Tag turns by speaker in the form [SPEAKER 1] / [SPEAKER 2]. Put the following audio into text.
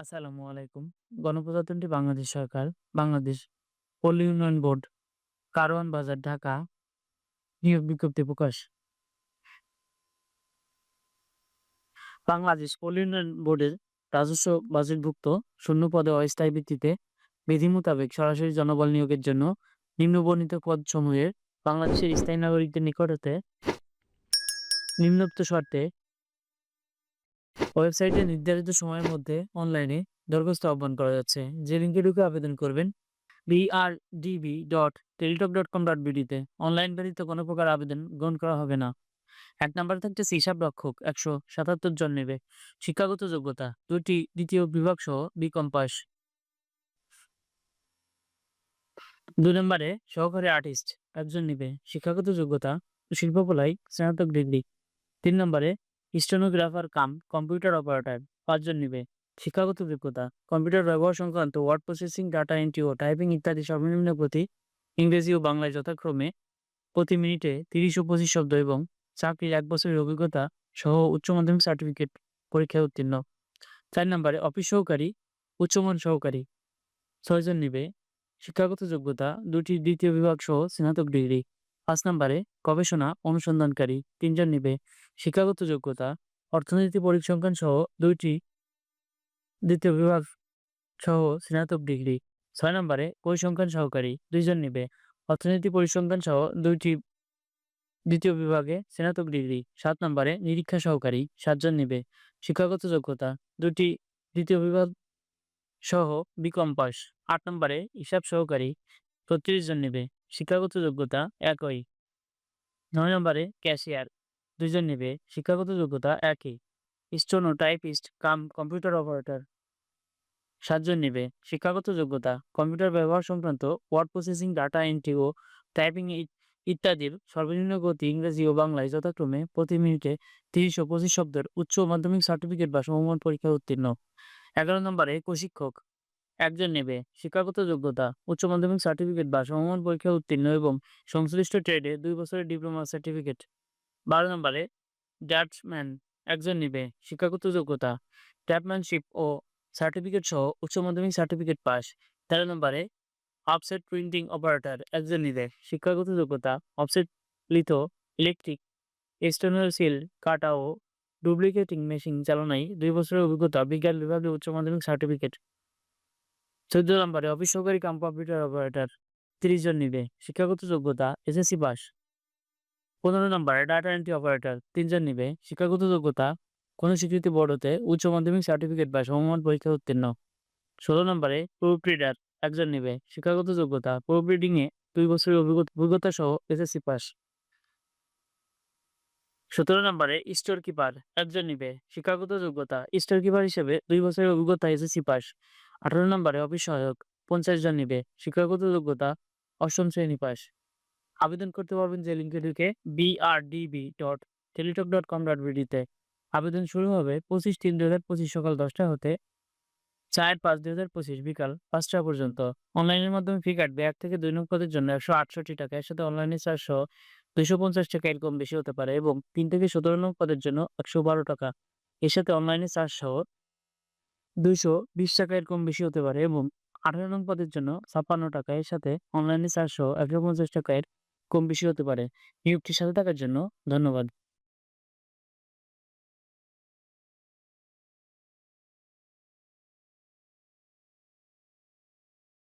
[SPEAKER 1] আসসালামু আলাইকুম। গণপ্রজাতন্ত্রী বাংলাদেশ সরকার, বাংলাদেশ পল্লী উন্নয়ন বোর্ড, কারওয়ান বাজার, ঢাকা নিয়োগ বিজ্ঞপ্তি প্রকাশ। বাংলাদেশ পল্লী উন্নয়ন বোর্ডের রাজস্ব বাজেটভুক্ত শূন্য পদে অস্থায়ী ভিত্তিতে বিধি মোতাবেক সরাসরি জনবল নিয়োগের জন্য নিম্নবর্ণিত পদসমূহের বাংলাদেশের স্থায়ী নাগরিকদের নিকট হতে নিম্নোক্ত শর্তে ওয়েবসাইটে নির্ধারিত সময়ের মধ্যে অনলাইনে দরখাস্ত আহ্বান করা যাচ্ছে। যে লিঙ্কে ঢুকে আবেদন করবেন BRDB dot Teletalk dot com dot বিডিতে online ব্যতীত কোনো প্রকার আবেদন গ্রহণ করা হবে না। এক নম্বরে থাকছে হিসাব রক্ষক একশো সাতাত্তর জন নেবে। শিক্ষাগত যোগ্যতা দুটি দ্বিতীয় বিভাগ সহ বিকম পাস। দুই নম্বরে সহকারী আর্টিস্ট, একজন নেবে। শিক্ষাগত যোগ্যতা শিল্পকলায় স্নাতক ডিগ্রি। তিন নম্বরে স্টেনোগ্রাফার কাম, কম্পিউটার অপারেটর, পাঁচজন নিবে। শিক্ষাগত যোগ্যতা কম্পিউটার ব্যবহার সংক্রান্ত ওয়ার্ড প্রসেসিং, ডাটা এন্ট্রি ও টাইপিং ইত্যাদি সর্বনিম্ন প্রতি ইংরেজি ও বাংলায় যথাক্রমে প্রতি মিনিটে তিরিশ ও পঁচিশ শব্দ এবং চাকরির এক বছরের অভিজ্ঞতা সহ উচ্চ মাধ্যমিক সার্টিফিকেট পরীক্ষায় উত্তীর্ণ। চার নম্বরে, অফিস সহকারী উচ্চমান সহকারী, ছয়জন নিবে। শিক্ষাগত যোগ্যতা, দুটি দ্বিতীয় বিভাগ সহ স্নাতক ডিগ্রি। পাঁচ নম্বরে গবেষণা, অনুসন্ধানকারী, তিনজন নিবে। শিক্ষাগত যোগ্যতা, অর্থনীতি পরিসংখ্যান সহ দুইটি দ্বিতীয় বিভাগ সহ স্নাতক ডিগ্রি। ছয় নম্বরে পরিসংখ্যান সহকারী, দুইজন নিবে। অর্থনীতি পরিসংখ্যান সহ দুইটি দ্বিতীয় বিভাগে স্নাতক ডিগ্রি। সাত নম্বরে নিরীক্ষা সহকারী, সাতজন নিবে। শিক্ষাগত যোগ্যতা দুটি দ্বিতীয় বিভাগ সহ বিকম পাস। আট নম্বরে হিসাব সহকারী ছত্রিশ জন নেবে। শিক্ষাগত যোগ্যতা একই। নয় নম্বরে ক্যাশিয়ার, দুইজন নেবে, শিক্ষাগত যোগ্যতা একই। Steno typist cum, computer operator. সাতজন নেবে, শিক্ষাগত যোগ্যতা, কম্পিউটার ব্যবহার সংক্রান্ত ওয়ার্ড প্রসেসিং, ডাটা এন্ট্রি ও টাইপিং ইত্যাদির সর্বনিম্ন গতি ইংরেজি ও বাংলায় যথাক্রমে প্রতি মিনিটে তিরিশ ও পঁচিশ শব্দের উচ্চ মাধ্যমিক সার্টিফিকেট বা সমমান পরীক্ষায় উত্তীর্ণ। এগারো নম্বরে প্রশিক্ষক একজন নেবে। শিক্ষাগত যোগ্যতা, উচ্চ মাধ্যমিক সার্টিফিকেট বা সমমান পরীক্ষা উত্তীর্ণ এবং সংশ্লিষ্ট ট্রেডে দুই বছরের ডিপ্লোমা সার্টিফিকেট বারো নম্বরে ড্যাটসম্যান একজন নেবে, শিক্ষাগত যোগ্যতা ট্যাপম্যানশিপ ও সার্টিফিকেট সহ উচ্চ মাধ্যমিক সার্টিফিকেট পাস তেরো নম্বরে অফসেট প্রিন্টিং অপারেটর একজন নিবে, শিক্ষাগত যোগ্যতা offset litho electric external seal কাটা ও ডুপ্লিকেটিং মেশিন চালনায় দুই বছরের অভিজ্ঞতা, বিজ্ঞান বিভাগে উচ্চ মাধ্যমিক সার্টিফিকেট চোদ্দ নম্বরে অফিস সহকারী কাম কম্পিউটার অপারেটর তিরিশ জন নিবে। শিক্ষাগত যোগ্যতা এসএসসি পাস পনেরো নম্বরে ডাটা এন্ট্রি অপারেটর তিনজন নিবে। শিক্ষাগত যোগ্যতা কোনো স্বীকৃতি বোর্ড হতে উচ্চ মাধ্যমিক সার্টিফিকেট বা সমমান পরীক্ষা উত্তীর্ণ। ষোলো নম্বরে প্রুফ রিডার একজন নিবে। শিক্ষাগত যোগ্যতা প্রুফ রিডিং এ দুই বছরের অভিজ্ঞতা সহ এসএসসি পাস সতেরো নম্বরে স্টোর কিপার একজন নিবে। শিক্ষাগত যোগ্যতা স্টোর কিপার হিসেবে দুই বছরের অভিজ্ঞতা এসএসসি পাস আঠারো নম্বরে অফিস সহায়ক পঞ্চাশ জন নিবে। শিক্ষাগত যোগ্যতা অষ্টম শ্রেণি পাস। আবেদন করতে পারবেন যে লিঙ্কে ঢুকে BRDB dot Teletalk dot com dot বিডিতে আবেদন শুরু হবে পঁচিশ তিন দু হাজার পঁচিশ সকাল দশটা হতে চার পাঁচ দুই হাজার পঁচিশ বিকাল পাঁচটা পর্যন্ত। অনলাইনের মাধ্যমে ফি কাটবে এক থেকে দুই নং পদের জন্য একশো আটষট্টি টাকা। এর সাথে অনলাইনে চারশো দুইশো পঞ্চাশ টাকা এরকম বেশি হতে পারে এবং তিন থেকে সতেরো নং পদের জন্য একশো বারো টাকা। এর সাথে অনলাইনে চারশো দুইশো বিশ টাকা এরকম বেশি হতে পারে এবং আঠারো নং পদের জন্য ছাপ্পান্ন টাকা এর সাথে অনলাইনে চারশো একশো পঞ্চাশ টাকা এর কম বেশি হতে পারে। নিয়োগটির সাথে থাকার জন্য ধন্যবাদ।